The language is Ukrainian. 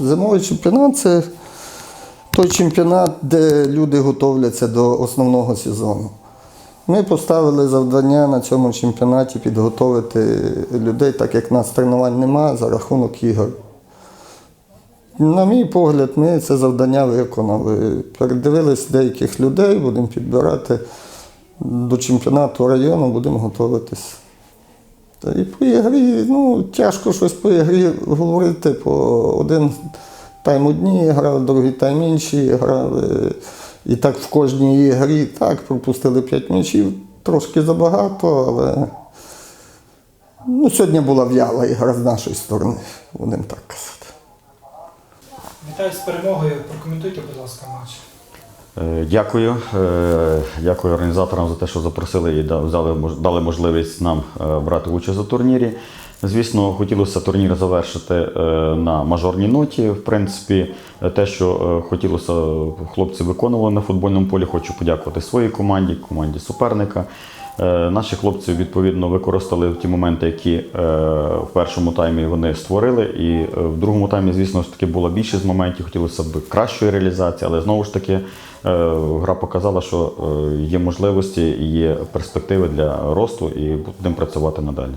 Зимовий чемпіонат це той чемпіонат, де люди готовляться до основного сезону. Ми поставили завдання на цьому чемпіонаті підготовити людей, так як нас тренувань немає, за рахунок ігор. На мій погляд, ми це завдання виконали. Передивились деяких людей, будемо підбирати до чемпіонату району, будемо готуватись. Та і по ігрі, ну, тяжко щось по ігрі говорити, по один тайм одні грали, другий тайм інші грали. І так в кожній ігрі так, пропустили 5 м'ячів, трошки забагато, але ну, сьогодні була в'яла ігра з нашої сторони, будемо так казати. Вітаю з перемогою. Прокоментуйте, будь ласка, матч. Е, Дякую. Е, Дякую організаторам за те, що запросили і дали можливість нам е, брати участь у турнірі. Звісно, хотілося турнір завершити на мажорній ноті. В принципі, те, що хотілося, хлопці виконували на футбольному полі. Хочу подякувати своїй команді, команді суперника. Е, Наші хлопці відповідно використали ті моменти, які е, в першому таймі вони створили. І е, в другому таймі, звісно ж таки, було більше з моментів. Хотілося б кращої реалізації, але знову ж таки гра показала, що є можливості є перспективи для росту, і будемо працювати надалі.